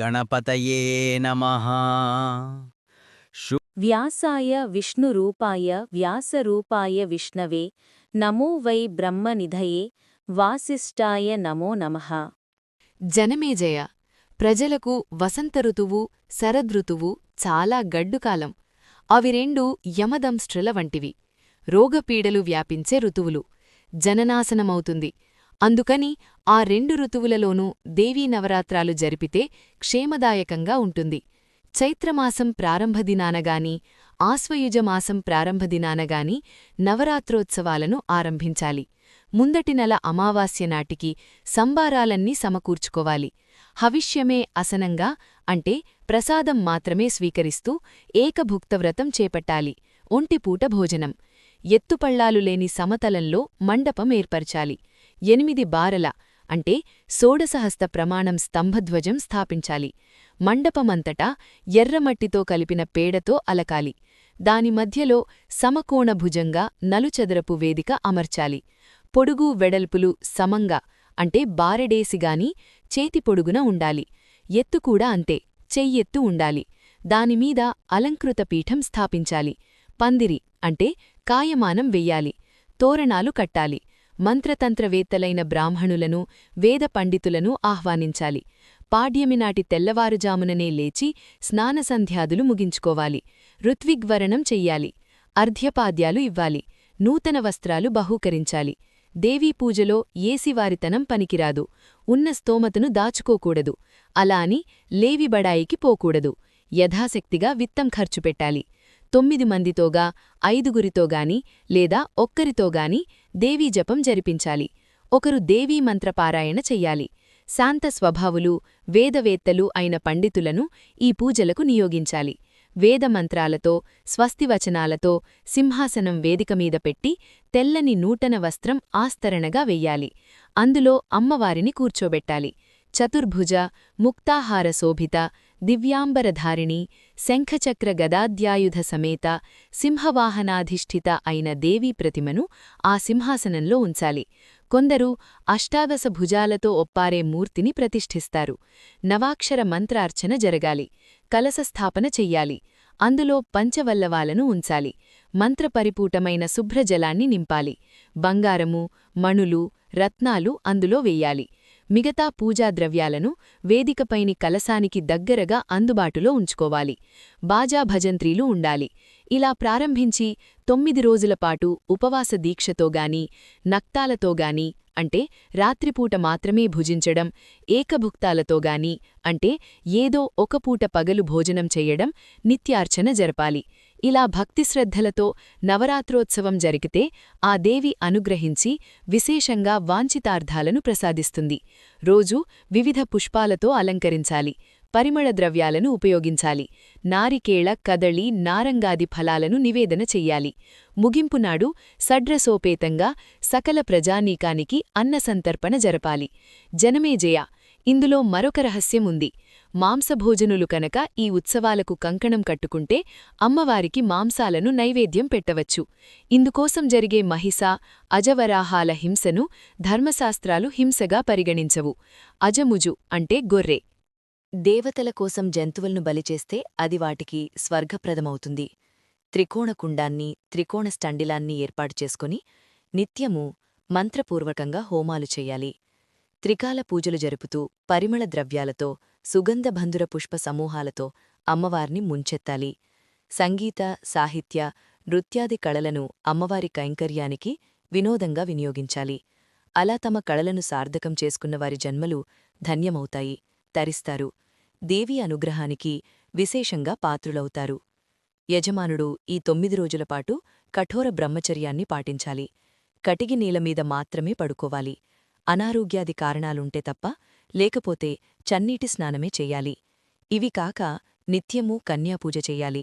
గణపతయే నమః వ్యాసాయ విష్ణురూపాయ వ్యాసరూపాయ విష్ణవే నమో వై బ్రహ్మనిధయే వాసిష్ఠాయ నమో నమః. జనమేజయ ప్రజలకు వసంత ఋతువు శరదృతువు చాలా గడ్డుకాలం అవి రెండు యమదంష్ట్రల వంటివి. రోగపీడలు వ్యాపించే ఋతువులు. జననాశనమవుతుంది. అందుకని ఆ రెండు ఋతువులలోనూ దేవీ నవరాత్రాలు జరిపితే క్షేమదాయకంగా ఉంటుంది. చైత్రమాసం ప్రారంభదినానగాని ఆశ్వయుజమాసం ప్రారంభదినానగాని నవరాత్రోత్సవాలను ఆరంభించాలి. ముందటి నెల అమావాస్య నాటికి సంబారాలన్నీ సమకూర్చుకోవాలి. హవిష్యమే అసనంగా అంటే ప్రసాదం మాత్రమే స్వీకరిస్తూ ఏకభుక్తవ్రతం చేపట్టాలి. ఒంటిపూట భోజనం. ఎత్తుపళ్ళాలు లేని సమతలంలో మండపం ఏర్పరచాలి. ఎనిమిది బారల అంటే షోడసహస్త ప్రమాణం స్తంభధ్వజం స్థాపించాలి. మండపమంతటా ఎర్రమట్టితో కలిపిన పేడతో అలకాలి. దాని మధ్యలో సమకోణభుజంగా నలుచదరపు వేదిక అమర్చాలి. పొడుగు వెడల్పులు సమంగా అంటే బారెడేసిగాని చేతి పొడుగున ఉండాలి. ఎత్తుకూడా అంతే చెయ్యెత్తు ఉండాలి. దానిమీద అలంకృత పీఠం స్థాపించాలి. పందిరి అంటే కాయమానం వెయ్యాలి. తోరణాలు కట్టాలి. మంత్రతంత్రవేత్తలైన బ్రాహ్మణులను వేద పండితులను ఆహ్వానించాలి. పాడ్యమినాటి తెల్లవారుజాముననే లేచి స్నానసంధ్యాదులు ముగించుకోవాలి. ఋత్విగ్వరణం చెయ్యాలి. అర్ఘ్యపాద్యాలు ఇవ్వాలి. నూతన వస్త్రాలు బహూకరించాలి. దేవీ పూజలో ఏసివారితనం పనికిరాదు. ఉన్న స్తోమతను దాచుకోకూడదు. అలా అని లేవిబడాయికి పోకూడదు. యథాశక్తిగా విత్తం ఖర్చు పెట్టాలి తొమ్మిది మందితోగా ఐదుగురితోగాని లేదా ఒక్కరితోగాని దేవీ జపం జరిపించాలి. ఒకరు దేవీ మంత్రపారాయణ చెయ్యాలి. శాంత స్వభావులు వేదవేత్తలు అయిన పండితులను ఈ పూజలకు నియోగించాలి. వేదమంత్రాలతో స్వస్తివచనాలతో సింహాసనం వేదికమీద పెట్టి తెల్లని నూటన వస్త్రం ఆస్తరణగా వెయ్యాలి. అందులో అమ్మవారిని కూర్చోబెట్టాలి. చతుర్భుజ ముక్తాహార శోభిత దివ్యాంబరధారిణి శంఖచక్ర గదాద్యాయుధ సమేత సింహవాహనాధిష్ఠిత అయిన దేవీ ప్రతిమను ఆ సింహాసనంలో ఉంచాలి. కొందరు అష్టాదశ భుజాలతో ఒప్పారే మూర్తిని ప్రతిష్ఠిస్తారు. నవాక్షర మంత్రార్చన జరగాలి. కలసస్థాపన చెయ్యాలి. అందులో పంచవల్లవాలను ఉంచాలి. మంత్రపరిపూటమైన శుభ్రజలాన్ని నింపాలి. బంగారము మణులు రత్నాలు అందులో వెయ్యాలి మిగతా పూజా ద్రవ్యాలను వేదికపైని కలసానికి దగ్గరగా అందుబాటులో ఉంచుకోవాలి. బాజా భజంత్రీలు ఉండాలి. ఇలా ప్రారంభించి తొమ్మిది రోజులపాటు ఉపవాస దీక్షతోగాని నక్తాలతోగాని అంటే రాత్రిపూట మాత్రమే భుజించడం ఏకభుక్తాలతోగాని అంటే ఏదో ఒక పూట పగలు భోజనం చెయ్యడం నిత్యార్చన జరపాలి. ఇలా భక్తిశ్రద్ధలతో నవరాత్రోత్సవం జరిగితే ఆ దేవి అనుగ్రహించి విశేషంగా వాంఛితార్థాలను ప్రసాదిస్తుంది. రోజు వివిధ పుష్పాలతో అలంకరించాలి పరిమళ ద్రవ్యాలను ఉపయోగించాలి నారికేళ కదళి నారంగాది ఫలాలను నివేదన చెయ్యాలి. ముగింపునాడు సడ్రసోపేతంగా సకల ప్రజానీకానికి అన్నసంతర్పణ జరపాలి. జనమేజయ ఇందులో మరొక రహస్యం ఉంది. మాంసభోజనులు కనుక ఈ ఉత్సవాలకు కంకణం కట్టుకుంటే అమ్మవారికి మాంసాలను నైవేద్యం పెట్టవచ్చు. ఇందుకోసం జరిగే మహిష అజవరాహాల హింసను ధర్మశాస్త్రాలు హింసగా పరిగణించవు. అజముజు అంటే గొర్రె. దేవతల కోసం జంతువులను బలిచేస్తే అది వాటికి స్వర్గప్రదమవుతుంది. త్రికోణకుండాన్ని త్రికోణ స్టండిలాన్ని ఏర్పాటు చేసుకుని నిత్యము మంత్రపూర్వకంగా హోమాలు చెయ్యాలి త్రికాల పూజలు జరుపుతూ పరిమళ ద్రవ్యాలతో సుగంధబంధుర పుష్ప సమూహాలతో అమ్మవారిని ముంచెత్తాలి. సంగీత సాహిత్య నృత్యాది కళలను అమ్మవారి కైంకర్యానికి వినోదంగా వినియోగించాలి. అలా తమ కళలను సార్థకం చేసుకున్నవారి జన్మలు ధన్యమవుతాయి తరిస్తారు. దేవి అనుగ్రహానికి విశేషంగా పాత్రులవుతారు. యజమానుడు ఈ తొమ్మిది రోజులపాటు కఠోర బ్రహ్మచర్యాన్ని పాటించాలి. కటిగి నీలమీద మాత్రమే పడుకోవాలి. అనారోగ్యాది కారణాలుంటే తప్ప లేకపోతే చన్నీటి స్నానమే చెయ్యాలి ఇవి కాక నిత్యమూ కన్యాపూజ చెయ్యాలి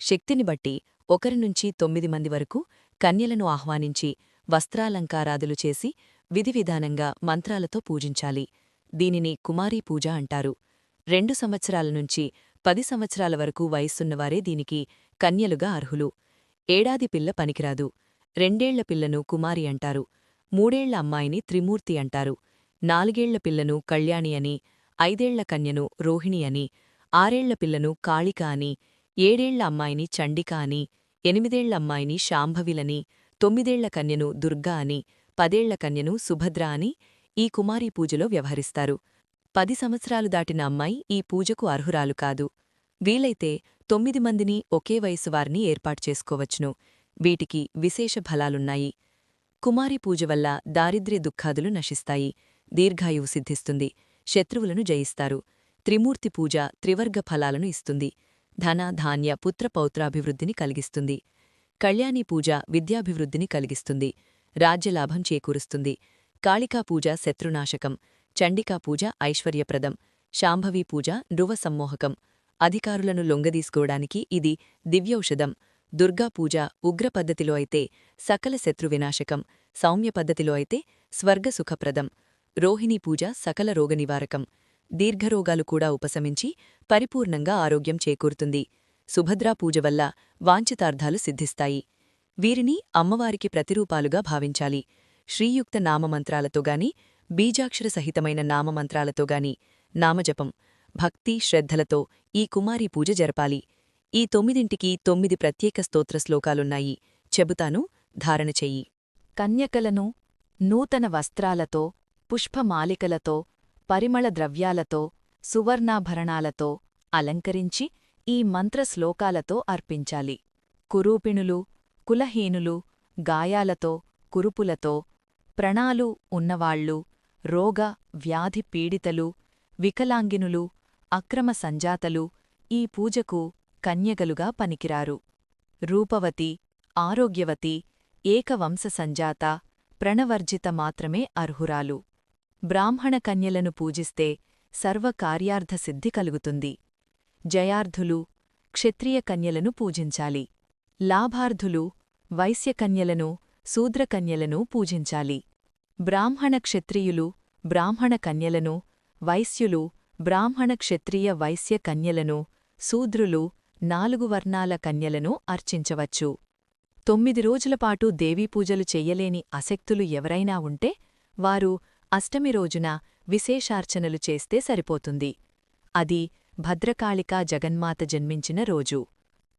శక్తిని బట్టి ఒకరినుంచి తొమ్మిది మంది వరకు కన్యలను ఆహ్వానించి వస్త్రాలంకారాదులు చేసి విధివిధానంగా మంత్రాలతో పూజించాలి. దీనిని కుమారీ పూజ అంటారు. రెండు సంవత్సరాల నుంచి పది సంవత్సరాల వరకు వయస్సున్నవారే దీనికి కన్యలుగా అర్హులు. ఏడాది పిల్ల పనికిరాదు. రెండేళ్ళ పిల్లను కుమారి అంటారు. మూడేళ్ళ అమ్మాయిని త్రిమూర్తి అంటారు. నాలుగేళ్ళ పిల్లను కళ్యాణి అని ఐదేళ్ళ కన్యను రోహిణి అని ఆరేళ్ళ పిల్లను కాళిక అని ఏడేళ్ళ అమ్మాయిని చండిక అని ఎనిమిదేళ్ళ అమ్మాయిని శాంభవిలని తొమ్మిదేళ్ళ కన్యను దుర్గా అని పదేళ్ళ కన్యను సుభద్ర అని ఈ కుమారీ పూజలో వ్యవహరిస్తారు. పది సంవత్సరాలు దాటిన అమ్మాయి ఈ పూజకు అర్హురాలు కాదు. వీలైతే తొమ్మిది మందిని ఒకే వయసు వారిని ఏర్పాటు చేసుకోవచ్చును. వీటికి విశేష ఫలాలున్నాయి. కుమారి పూజ వల్ల దారిద్ర్య దుఃఖాదులు నశిస్తాయి. దీర్ఘాయువు సిద్ధిస్తుంది. శత్రువులను జయిస్తారు. త్రిమూర్తి పూజ త్రివర్గ ఫలాలను ఇస్తుంది. ధన ధాన్య పుత్ర పౌత్రాభివృద్ధిని కలిగిస్తుంది. కళ్యాణి పూజ విద్యాభివృద్ధిని కలిగిస్తుంది. రాజ్యలాభం చేకూరుస్తుంది. కాళికా పూజ శత్రునాశకం. చండికా పూజ ఐశ్వర్యప్రదం. శాంభవీ పూజ నృవ సమ్మోహకం. అధికారులను లొంగదీసుకోవడానికి ఇది దివ్యౌషధం. దుర్గాపూజ ఉగ్ర పద్ధతిలో అయితే సకల శత్రు వినాశకం సౌమ్య పద్ధతిలో అయితే స్వర్గసుఖప్రదం రోహిణీ పూజ సకల రోగనివారకం దీర్ఘరోగాలు కూడా ఉపశమించి పరిపూర్ణంగా ఆరోగ్యం చేకూరుతుంది. సుభద్రా పూజ వల్ల వాంఛితార్థాలు సిద్ధిస్తాయి. వీరిని అమ్మవారికి ప్రతిరూపాలుగా భావించాలి. శ్రీయుక్త నామమంత్రాలతోగాని బీజాక్షర సహితమైన నామమంత్రాలతోగాని నామజపం భక్తి శ్రద్ధలతో ఈ కుమారీ పూజ జరపాలి. ఈ తొమ్మిదింటికి తొమ్మిది ప్రత్యేక స్తోత్ర శ్లోకాలున్నాయి. చెబుతాను ధారణ చెయ్యి. కన్యకలను నూతన వస్త్రాలతో పుష్పమాలికలతో పరిమళ ద్రవ్యాలతో సువర్ణాభరణాలతో అలంకరించి ఈ మంత్ర శ్లోకాలతో అర్పించాలి. కురూపిణులు కులహీనులు గాయాలతో కురుపులతో ప్రణాలు ఉన్నవాళ్ళు రోగ వ్యాధి పీడితలు వికలాంగినులు అక్రమ సంజాతలు ఈ పూజకు కన్యగలుగా పనికిరారు. రూపవతి ఆరోగ్యవతి ఏకవంశ సంజాత ప్రణవర్జిత మాత్రమే అర్హురాలు. బ్రాహ్మణ కన్యలను పూజిస్తే సర్వకార్యార్థసిద్ధి కలుగుతుంది. జయార్థులు క్షత్రియ కన్యలను పూజించాలి. లాభార్థులు వైశ్యకన్యలను శూద్రకన్యలను పూజించాలి. బ్రాహ్మణ క్షత్రియులు బ్రాహ్మణ కన్యలను వైశ్యులు బ్రాహ్మణ క్షత్రియ వైశ్య కన్యలను శూద్రులు నాలుగు వర్ణాల కన్యలను అర్చించవచ్చు. తొమ్మిది రోజులపాటు దేవీపూజలు చెయ్యలేని అశక్తులు ఎవరైనా ఉంటే వారు అష్టమి రోజున విశేషార్చనలు చేస్తే సరిపోతుంది. అది భద్రకాళికా జగన్మాత జన్మించిన రోజు.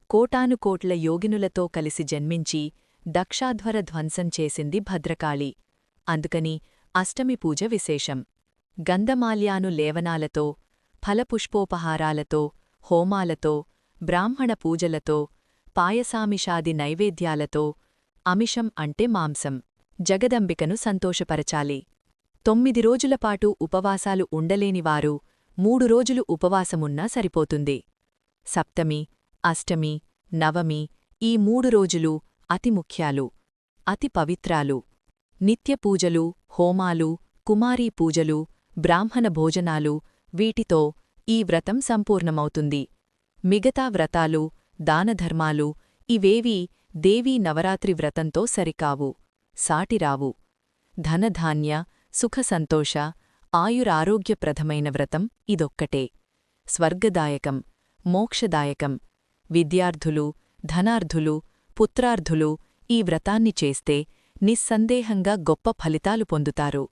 కోటానుకోట్ల యోగినులతో కలిసి జన్మించి దక్షాధ్వర ధ్వంసం చేసింది భద్రకాళి. అందుకని అష్టమి పూజ విశేషం. గంధమాల్యాను లేవనాలతో ఫలపుష్పోపహారాలతో హోమాలతో బ్రాహ్మణ పూజలతో పాయసామిషాది నైవేద్యాలతో అమిషం అంటే మాంసం. జగదంబికను సంతోషపరచాలి. తొమ్మిది రోజులపాటు ఉపవాసాలు ఉండలేనివారు మూడు రోజులు ఉపవాసమున్నా సరిపోతుంది. సప్తమి అష్టమి నవమి ఈ మూడు రోజులు అతి ముఖ్యాలు అతి పవిత్రాలు. నిత్యపూజలు హోమాలు కుమారీ పూజలు బ్రాహ్మణ భోజనాలు వీటితో ఈ వ్రతం సంపూర్ణమవుతుంది. మిగతా వ్రతాలు దానధర్మాలు ఇవేవీ దేవీ నవరాత్రి వ్రతంతో సరికావు. సాటిరావు. ధనధాన్య సుఖసంతోష ఆయురారోగ్యప్రదమైన వ్రతం ఇదొక్కటే. స్వర్గదాయకం మోక్షదాయకం. విద్యార్థులు ధనార్థులు పుత్రార్థులు ఈ వ్రతాన్ని చేస్తే నిస్సందేహంగా గొప్ప ఫలితాలు పొందుతారు.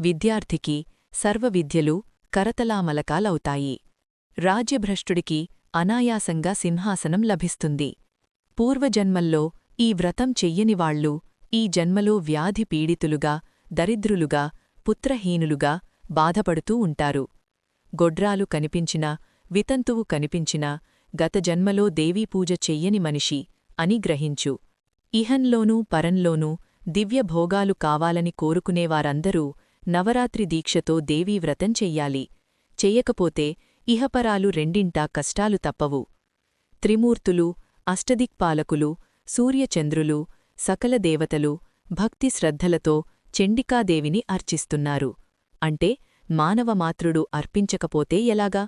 విద్యార్థికి సర్వ విద్యలు కరతలామలకాలవుతాయి. రాజ్యభ్రష్టుడికి అనాయాసంగా సింహాసనం లభిస్తుంది. పూర్వజన్మల్లో ఈ వ్రతం చెయ్యనివాళ్ళు ఈ జన్మలో వ్యాధి పీడితులుగా దరిద్రులుగా పుత్రహీనులుగా బాధపడుతూ ఉంటారు. గొడ్రాలు కనిపించినా వితంతువు కనిపించినా గత జన్మలో దేవీపూజ చెయ్యని మనిషి అని గ్రహించు. ఇహంలోనూ పరంలోనూ దివ్యభోగాలు కావాలని కోరుకునేవారందరూ నవరాత్రి దీక్షతో దేవీవ్రతం చెయ్యాలి. చెయ్యకపోతే ఇహపరాలు రెండింటా కష్టాలు తప్పవు. త్రిమూర్తులు అష్టదిక్పాలకులు సూర్యచంద్రులు సకల దేవతలు భక్తి శ్రద్ధలతో చెండికాదేవిని అర్చిస్తున్నారు. అంటే మానవమాతృడు అర్పించకపోతే ఎలాగా?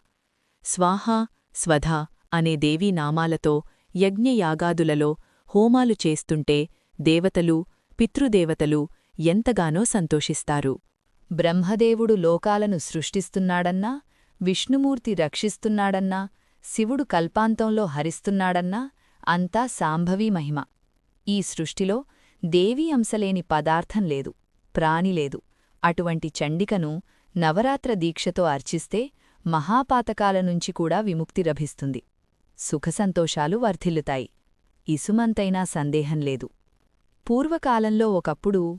స్వాహా స్వధా అనే దేవీ నామాలతో యజ్ఞయాగాదులలో హోమాలు చేస్తుంటే దేవతలు పితృదేవతలు ఎంతగానో సంతోషిస్తారు. బ్రహ్మదేవుడు లోకాలను సృష్టిస్తున్నాడన్నా విష్ణుమూర్తి రక్షిస్తున్నాడన్నా శివుడు కల్పాంతంలో హరిస్తున్నాడన్నా అంతా సాంభవీ మహిమ. ఈ సృష్టిలో దేవీ అంశలేని పదార్థం లేదు ప్రాణిలేదు అటువంటి చండికను నవరాత్ర దీక్షతో అర్చిస్తే మహాపాతకాల నుంచి కూడా విముక్తి లభిస్తుంది. సుఖసంతోషాలు వర్ధిల్లుతాయి. ఇసుమంతైనా సందేహం లేదు. పూర్వకాలంలో ఒకప్పుడు